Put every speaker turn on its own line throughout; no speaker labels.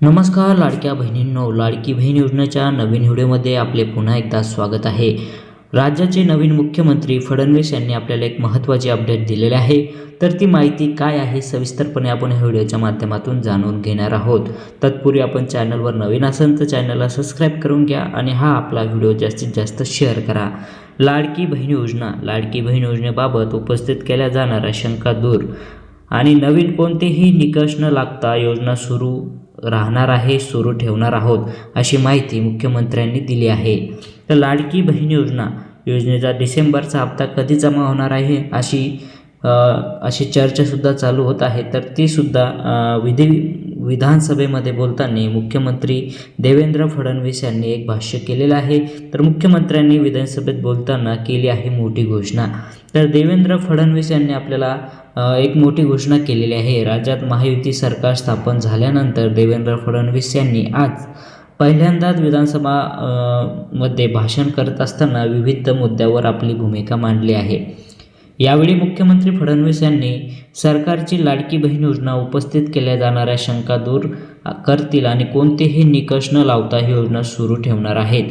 नमस्कार लाडक्या बहिणींनो लाडकी बहीण योजनेच्या नवीन व्हिडिओमध्ये आपले पुन्हा एकदा स्वागत आहे. राज्याचे नवीन मुख्यमंत्री फडणवीस यांनी आपल्याला एक महत्त्वाची अपडेट दिलेले आहे. तर ती माहिती काय आहे सविस्तरपणे आपण ह्या व्हिडिओच्या माध्यमातून जाणून घेणार आहोत. तत्पूर्वी आपण चॅनलवर नवीन असाल तर चॅनलला सबस्क्राईब करून घ्या आणि हा आपला व्हिडिओ जास्तीत जास्त शेअर करा. लाडकी बहीण योजना लाडकी बहीण योजनेबाबत उपस्थित केल्या जाणाऱ्या शंका दूर. आणि नवीन कोणतेही निकष न लागता योजना सुरू राहणार आहे सुरू ठेवणार आहोत अशी माहिती मुख्यमंत्र्यांनी दिली आहे. तर लाडकी बहीण योजना योजनेचा डिसेंबरचा हप्ता कधी जमा होणार आहे अशी अशी चर्चासुद्धा चालू होत आहे. तर तीसुद्धा विधी विधानसभेमध्ये बोलताना मुख्यमंत्री देवेंद्र फडणवीस यांनी एक भाष्य केलेलं आहे. तर मुख्यमंत्र्यांनी विधानसभेत बोलताना केली आहे मोठी घोषणा. तर देवेंद्र फडणवीस यांनी आपल्याला एक मोठी घोषणा केलेली आहे. राज्यात महायुती सरकार स्थापन झाल्यानंतर देवेंद्र फडणवीस यांनी आज पहिल्यांदाच विधानसभा मध्ये भाषण करत असताना विविध मुद्द्यावर आपली भूमिका मांडली आहे. यावेळी मुख्यमंत्री फडणवीस यांनी सरकारची लाडकी बहीण योजना उपस्थित केल्या जाणाऱ्या शंका दूर करतील आणि कोणतेही निकष न लावता ही योजना सुरू ठेवणार आहेत.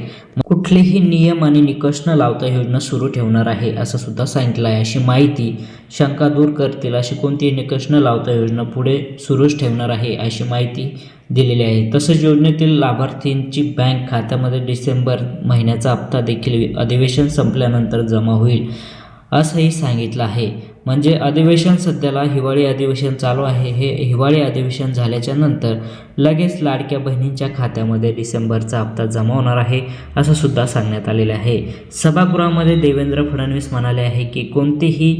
कुठलेही नियम आणि निकष न लावता ही योजना सुरू ठेवणार आहे असं सुद्धा सांगितलं आहे. अशी माहिती शंका दूर करतील अशी कोणतीही निकष न लावता योजना पुढे सुरूच ठेवणार आहे अशी माहिती दिलेली आहे. तसंच योजनेतील लाभार्थींची बँक खात्यामध्ये डिसेंबर महिन्याचा हप्ता देखील अधिवेशन संपल्यानंतर जमा होईल. असंही सांगितलं आहे. म्हणजे अधिवेशन सध्याला हिवाळी अधिवेशन चालू आहे. हे हिवाळी अधिवेशन झाल्याच्यानंतर लगेच लाडक्या बहिणींच्या खात्यामध्ये डिसेंबरचा हप्ता जमा होणार आहे असं सुद्धा सांगण्यात आलेलं आहे. सभागृहामध्ये देवेंद्र फडणवीस म्हणाले आहे की कोणतीही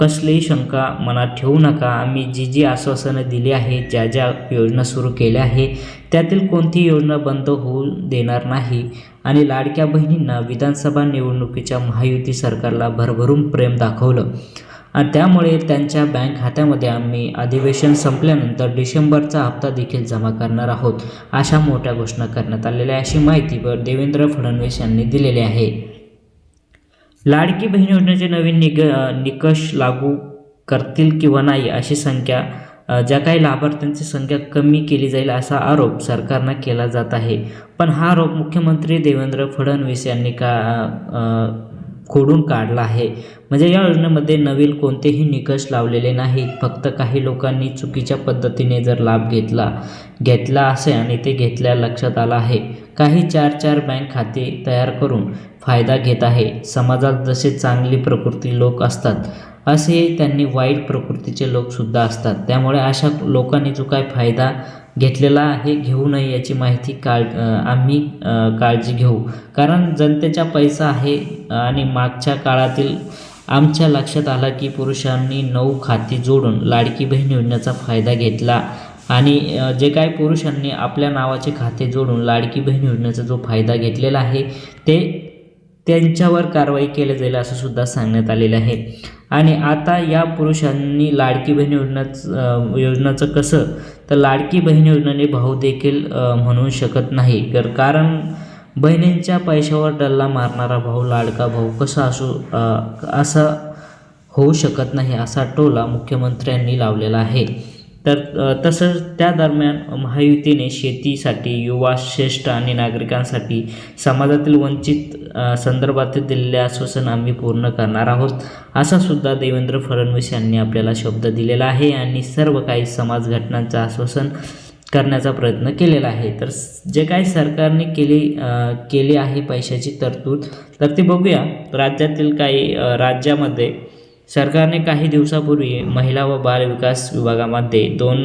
कसलीही शंका मनात ठेवू नका. आम्ही जी जी आश्वासनं दिली आहे ज्या ज्या योजना सुरू केल्या आहे त्यातील कोणतीही योजना बंद होऊ देणार नाही. आणि लाडक्या बहिणींना विधानसभा निवडणुकीच्या महायुती सरकारला भरभरून प्रेम दाखवलं. आणि त्यामुळे त्यांच्या बँक खात्यामध्ये आम्ही अधिवेशन संपल्यानंतर डिसेंबरचा हप्ता देखील जमा करणार आहोत अशा मोठ्या घोषणा करण्यात आलेल्या अशी माहिती देवेंद्र फडणवीस यांनी दिलेली आहे. लाडकी बहीण योजनेचे नवीन निग निकष लागू करतील किंवा नाही अशी संख्या ज्या काही लाभार्थ्यांची संख्या कमी केली जाईल असा आरोप सरकारनं केला जात आहे. पण हा आरोप मुख्यमंत्री देवेंद्र फडणवीस यांनी का खोडून काढला आहे. म्हणजे या योजनेमध्ये नवीन कोणतेही निकष लावलेले नाहीत. फक्त काही लोकांनी चुकीच्या पद्धतीने जर लाभ घेतला घेतला असे आणि ते घेतल्या लक्षात आलं आहे काही चार चार बँक खाते तयार करून फायदा घेत आहे. समाजात जसे चांगली प्रकृती लोक असतात असे त्यांनी वाईट प्रकृतीचे लोकसुद्धा असतात. त्यामुळे अशा लोकांनी जो काय फायदा घेतलेला आहे घेऊ नये याची माहिती काळ आम्ही काळजी घेऊ. कारण जनतेचा पैसा आहे आणि मागच्या काळातील आमच्या लक्षात आला की पुरुषांनी नऊ खाती जोडून लाडकी बहीण योजनेचा फायदा घेतला आणि जे काही पुरुषांनी आपल्या नावाचे खाते जोडून लाडकी बहीण योजनेचा जो फायदा घेतलेला आहे ते त्यांच्यावर कारवाई केली जाईल असं सुद्धा सांगण्यात आलेलं आहे. आणि आता या पुरुषांनी लाडकी बहीण योजनाच योजनाचं कसं? तर लाडकी बहीण योजनेने भाऊ देखील म्हणू शकत नाही. तर कारण बहिणींच्या पैशावर डल्ला मारणारा भाऊ लाडका भाऊ कसा असू असा असं होऊ शकत नाही असा टोला मुख्यमंत्र्यांनी लावलेला आहे. तर तसंच त्या दरम्यान महायुतीने शेतीसाठी युवा श्रेष्ठ आणि नागरिकांसाठी समाजातील वंचित संदर्भातील दिलेले आश्वासन आम्ही पूर्ण करणार आहोत. असा सुद्धा देवेंद्र फडणवीस यांनी आपल्याला शब्द दिलेला आहे आणि सर्व काही समाज घटनांचं आश्वासन करण्याचा प्रयत्न केलेला आहे. तर जे काही सरकारने केली केली आहे पैशाची तरतूद तर ते बघूया. राज्यातील काही राज्यामध्ये सरकारने काही दिवसापूर्वी महिला व बाल विकास विभागामध्ये दोन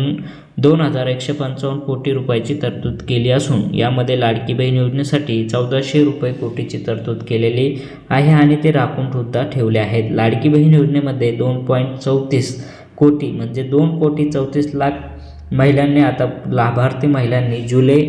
दोन हजार एकशे पंचावन्न कोटी रुपयाची तरतूद केली असून यामध्ये लाडकी बहीण योजनेसाठी चौदाशे रुपये कोटीची तरतूद केलेली आहे आणि ते राखून सुद्धा ठेवले आहेत. लाडकी बहीण योजनेमध्ये दोन पॉईंट चौतीस कोटी म्हणजे दोन कोटी चौतीस लाख महिलांनी आता लाभार्थी महिलांनी जुलै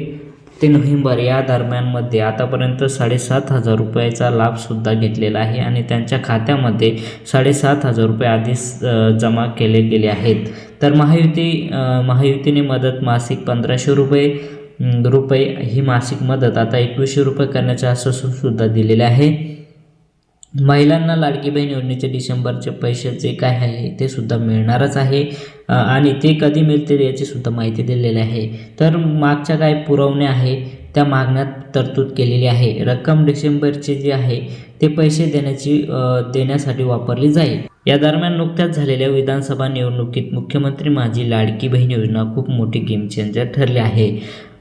ते नोव्हेंबर या दरम्यानमध्ये आतापर्यंत साडेसात हजार रुपयाचा लाभसुद्धा घेतलेला आहे आणि त्यांच्या खात्यामध्ये साडेसात हजार रुपये आधीच जमा केले गेले आहेत. तर महायुती महायुतीने मदत मासिक पंधराशे रुपये रुपये ही मासिक मदत आता एकवीसशे रुपये करण्याचे आश्वासन सुद्धा दिलेले आहे. महिलांना लाडकी बहीण योजनेचे डिसेंबरचे पैसे जे काय आहे ते सुद्धा मिळणारच आहे. आणि ते कधी मिळतील याची सुद्धा माहिती दिलेली आहे. तर मागच्या काय पुरवणे आहे त्या मागण्यात तरतूद केलेली आहे. रक्कम डिसेंबरची जी आहे ते पैसे देण्याची देण्यासाठी वापरली जाईल. या दरम्यान नुकत्याच झालेल्या विधानसभा निवडणुकीत मुख्यमंत्री माझी लाडकी बहीण योजना खूप मोठी गेम चेंजर ठरली आहे.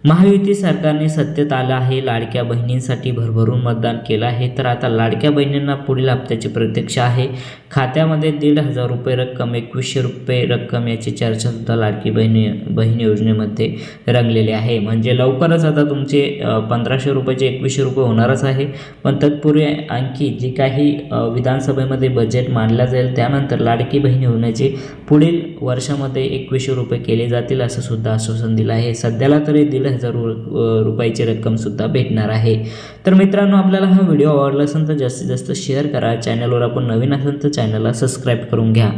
महायुती सरकारने सत्तेत आलं आहे. लाडक्या बहिणींसाठी भरभरून मतदान केलं आहे. तर आता लाडक्या बहिणींना पुढील हप्त्याची प्रतीक्षा आहे. खात्यामध्ये दीड हजार रुपये रक्कम एकवीसशे रुपये रक्कम याची चर्चासुद्धा लाडकी बहिणी बहीण योजनेमध्ये रंगलेली आहे. म्हणजे लवकरच आता तुमचे पंधराशे रुपयाचे एकवीसशे रुपये होणारच आहे. पण तत्पूर्वी आणखी जी काही विधानसभेमध्ये बजेट मांडला जाईल त्यानंतर लाडकी बहीण योजनेचे पुढील वर्षामध्ये एकवीसशे रुपये केले जातील असं सुद्धा आश्वासन दिलं आहे. सध्याला तरी दीड हजार रुपयाची रक्कमसुद्धा भेटणार आहे. तर मित्रांनो आपल्याला हा व्हिडिओ आवडला असेल तर जास्तीत जास्त शेअर करा. चॅनलवर आपण नवीन असेल तर चॅनलला सबस्क्राईब करून घ्या.